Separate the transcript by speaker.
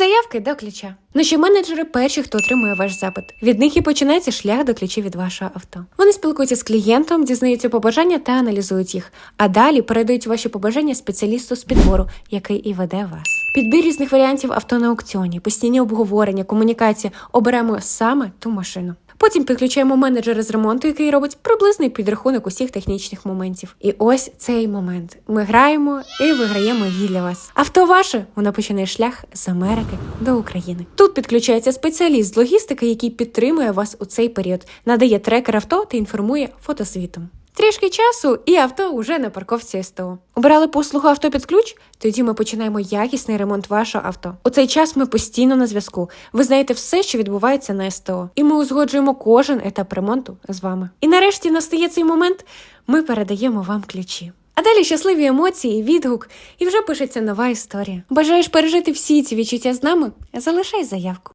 Speaker 1: заявки до ключа. Наші менеджери перші, хто отримує ваш запит. Від них і починається шлях до ключів від вашого авто. Вони спілкуються з клієнтом, дізнаються побажання та аналізують їх. А далі передають ваші побажання спеціалісту з підбору, який і веде вас. Підбір різних варіантів авто на аукціоні, постійні обговорення, комунікація. Оберемо саме ту машину. Потім підключаємо менеджера з ремонту, який робить приблизний підрахунок усіх технічних моментів. І ось цей момент. Ми граємо і виграємо її для вас. Авто ваше воно починає шлях з Америки до України. Тут підключається спеціаліст з логістики, який підтримує вас у цей період, надає трекер авто та інформує фотосвітом. Трішки часу, і авто уже на парковці СТО. Обирали послугу авто під ключ? Тоді ми починаємо якісний ремонт вашого авто. У цей час ми постійно на зв'язку. Ви знаєте все, що відбувається на СТО, і ми узгоджуємо кожен етап ремонту з вами. І нарешті настає цей момент. Ми передаємо вам ключі. А далі щасливі емоції, відгук, і вже пишеться нова історія. Бажаєш пережити всі ці відчуття з нами? Залишай заявку.